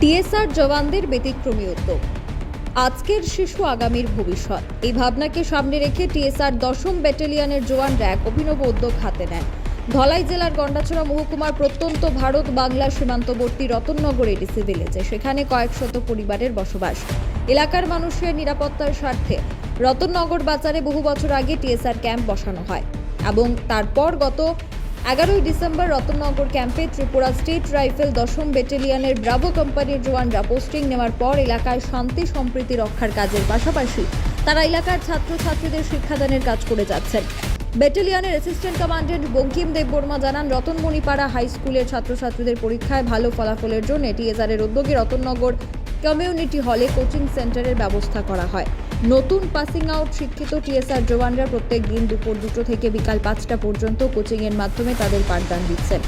TSR জওয়ানদের ব্যতিক্রমী উদ্যোগ। আজকের শিশু আগামীর ভবিষ্যৎ। এই ভাবনাকে সামনে রেখে টিএসআর দশম ব্যাটালিয়নের জওয়ানরা এক অভিনব উদ্যোগ হাতে নেন। ধলাই জেলার গন্ডাছড়া মহকুমার প্রত্যন্ত ভারত বাংলা সীমান্তবর্তী রতননগর এডিসি ভিলেজে সেখানে কয়েকশত পরিবারের বসবাস। এলাকার মানুষের নিরাপত্তার স্বার্থে রতননগর বাজারে বহু বছর আগে টিএসআর ক্যাম্প বসানো হয় এবং তারপর গত এগারোই ডিসেম্বর রতননগর ক্যাম্পে ত্রিপুরা স্টেট রাইফেল দশম ব্যাটালিয়নের ব্রাভো কোম্পানির জওয়ানরা পোস্টিং নেওয়ার পর এলাকায় শান্তি, সম্প্রীতি রক্ষার কাজের পাশাপাশি তারা এলাকার ছাত্রছাত্রীদের শিক্ষাদানের কাজ করে যাচ্ছেন। ব্যাটালিয়নের অ্যাসিস্ট্যান্ট কমান্ডেন্ট বঙ্কিম দেব বর্মা জানান, রতনমণিপাড়া হাই স্কুলের ছাত্রছাত্রীদের পরীক্ষায় ভালো ফলাফলের জন্য টিএসআরের উদ্যোগে রতননগর কমিউনিটি হলে কোচিং সেন্টারের ব্যবস্থা করা হয়। নতুন পাসিং আউট শিক্ষিত টিএসআর জওয়ানরা প্রত্যেক দিন দুপুর দুটো থেকে বিকাল পাঁচটা পর্যন্ত কোচিংয়ের মাধ্যমে তাদের পাঠদান দিচ্ছেন।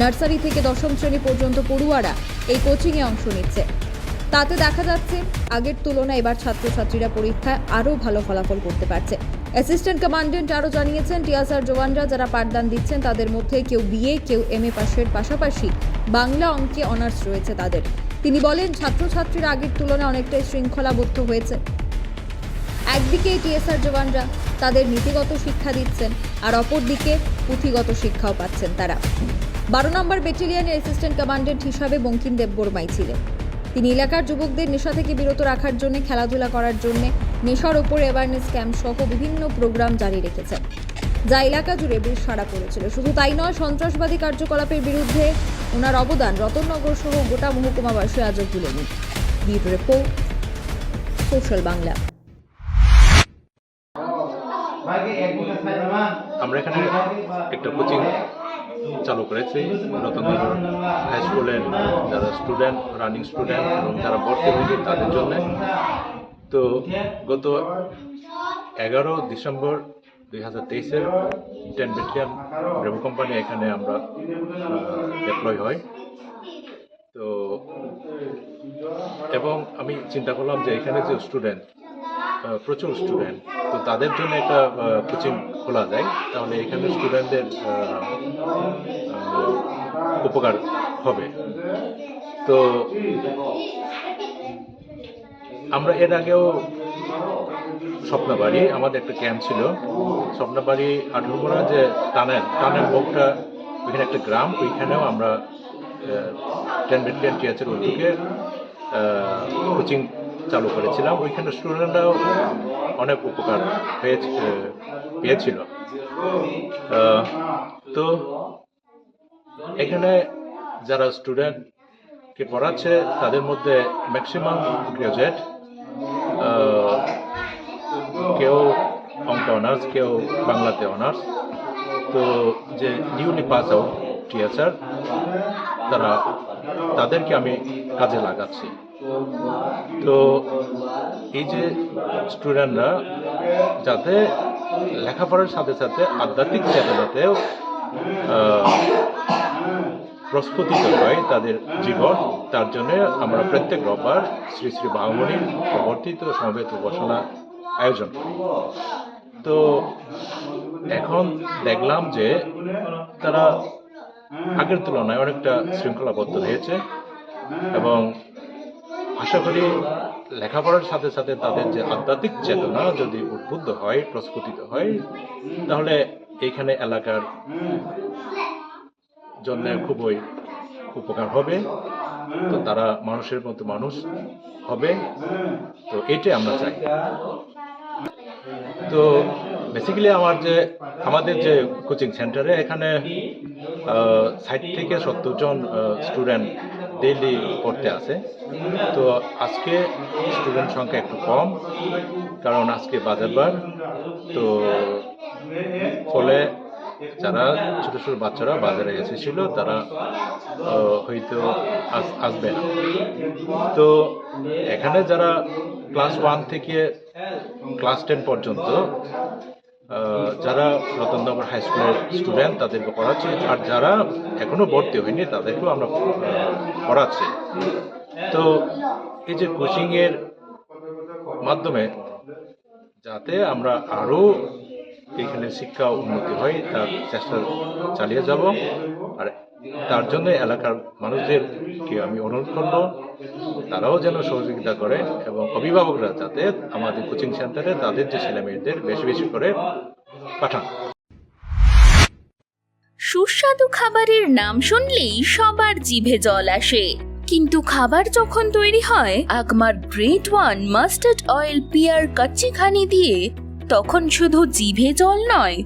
নার্সারি থেকে দশম শ্রেণি পর্যন্ত পড়ুয়ারা এই কোচিংয়ে অংশ নিচ্ছে। তাতে দেখা যাচ্ছে, আগের তুলনায় এবার ছাত্রছাত্রীরা পরীক্ষায় আরও ভালো ফলাফল করতে পারছে। অ্যাসিস্ট্যান্ট কমান্ডেন্ট আরও জানিয়েছেন, টিএসআর জওয়ানরা যারা পাঠদান দিচ্ছেন, তাদের মধ্যে কেউ বিএ কেউ এম এ পাশের পাশাপাশি বাংলা অঙ্কে অনার্স রয়েছে তাদের। তিনি বলেন, ছাত্রছাত্রীরা আগের তুলনায় অনেকটাই শৃঙ্খলাবদ্ধ হয়েছে। একদিকে টিএসআর জওয়ানরা তাদের নীতিগত শিক্ষা দিচ্ছেন, আর অপরদিকে পুঁথিগত শিক্ষাও পাচ্ছেন তারা। বারো নম্বর ব্যাটালিয়নের অ্যাসিস্ট্যান্ট কমান্ডেন্ট হিসাবে বঙ্কিম দেব বর্মাই ছিলেন। তিনি এলাকার যুবকদের নেশা থেকে বিরত রাখার জন্য খেলাধুলা করার জন্য নেশার ওপর অ্যাওয়ারনেস ক্যাম্প সহ বিভিন্ন প্রোগ্রাম জারি রেখেছেন, যা এলাকা জুড়ে বেশ সাড়া পড়েছিল। শুধু তাই নয়, সন্ত্রাসবাদী কার্যকলাপের বিরুদ্ধে ওনার অবদান রতননগর সহ গোটা মহকুমাবাসী আজও ভুলেনি বিউরো রিপোর্ট, সোশ্যাল বাংলা। আমরা এখানে একটা কোচিং চালু করেছি। রতনগর হাই স্কুলের যারা স্টুডেন্ট রানিং স্টুডেন্ট এবং যারা ভর্তি হয়েছে তাদের জন্য। তো গত এগারো ডিসেম্বর দুই হাজার তেইশের টেন ব্যাটালিয়ান রেভো কোম্পানি এখানে আমরা ডেপ্লয় হয়। তো এবং আমি চিন্তা করলাম যে এখানে যে স্টুডেন্ট প্রচুর স্টুডেন্ট তো তাদের জন্য একটা কোচিং খোলা যায়। তাহলে এখানে স্টুডেন্টদের উপকার হবে। তো আমরা এর আগেও স্বপ্নবাড়ি, আমাদের একটা ক্যাম্প ছিল। স্বপ্নবাড়ি আঠারোমোড়া যে টানেল টানেল মুখটা ওইখানে একটা গ্রাম, ওইখানেও আমরা টেন ব্যাটালিয়ান টিএচের উদ্যোগে কোচিং চালু করেছিলাম। ওইখানে স্টুডেন্টরাও অনেক উপকার পেয়েছে পেয়েছিল। তো এখানে যারা স্টুডেন্টকে পড়াচ্ছে, তাদের মধ্যে ম্যাক্সিমাম গ্রাজুয়েট কেউ অঙ্ক অনার্স কেউ বাংলাতে অনার্স তো যে নিউলি পাস আউট টিচার তারা, তাদেরকে আমি কাজে লাগাচ্ছি। তো এই যে স্টুডেন্টরা যাতে লেখাপড়ার সাথে সাথে আধ্যাত্মিক চেতনাতেও প্রস্ফুটিত হয় তাদের জীবন, তার জন্য আমরা প্রত্যেক রোববার শ্রী শ্রী বাহুমণির প্রবর্তিত সমবেত উপাসনা আয়োজন তো এখন দেখলাম যে তারা আগের তুলনায় অনেকটা শৃঙ্খলাবদ্ধ হয়েছে এবং আশা করি লেখাপড়ার সাথে সাথে তাদের যে আধ্যাত্মিক চেতনা যদি উদ্বুদ্ধ হয়, প্রস্ফুটিত হয়, তাহলে এইখানে এলাকার জন্য খুবই উপকার হবে। তো তারা মানুষের মতো মানুষ হবে। তো এটাই আমরা চাই। তো বেসিক্যালি আমার যে, আমাদের যে কোচিং সেন্টারে এখানে ষাট থেকে সত্তর জন স্টুডেন্ট ডেইলি পড়তে আসে তো আজকে স্টুডেন্ট সংখ্যা একটু কম, কারণ আজকে বাজারবার তো ফলে যারা ছোট ছোট বাচ্চারা বাজারে এসেছিল, তারা হয়তো আস- আসবে না। তো এখানে যারা ক্লাস ওয়ান থেকে ক্লাস টেন পর্যন্ত যারা রতন রতননগর হাই স্কুলের স্টুডেন্ট তাদেরকে পড়াচ্ছি। আর যারা এখনও ভর্তি হয়নি, তাদেরকেও আমরা পড়াচ্ছি। তো এই যে কোচিংয়ের মাধ্যমে যাতে আমরা আরও এখানে শিক্ষা উন্নতি হয়, তার চেষ্টা চালিয়ে যাব। আর তার জন্য এলাকার মানুষদেরকে আমি অনুরোধ করব, তারাও যেন সহযোগিতা করে এবং অভিভাবকরা যাতে আমাদের কোচিং সেন্টারে তাদের যে ছেলে মেয়েদের বেশি বেশি করে পাঠান। সুস্বাদু খাবারের নাম শুনলেই সবার জিভে জল আসে। কিন্তু খাবার যখন তৈরি হয়, Agmark great one mustard oil pure kachchi ghani দিয়ে তখন শুধু জিভে জল নয়,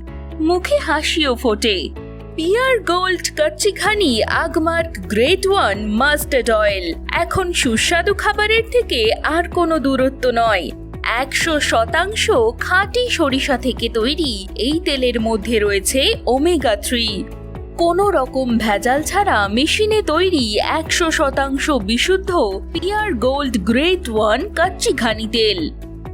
মুখে হাসিও ফোটে। Pure gold kachchi ghani Agmark great one mustard oil. এখন সুস্বাদু খাবারের থেকে আর কোনো দূরত্ব নয়। একশো শতাংশ খাঁটি সরিষা থেকে তৈরি এই তেলের মধ্যে রয়েছে ওমেগা থ্রি। কোনো রকম ভেজাল ছাড়া মেশিনে তৈরি একশো শতাংশ বিশুদ্ধ pure gold great one kachchi ghani তেল।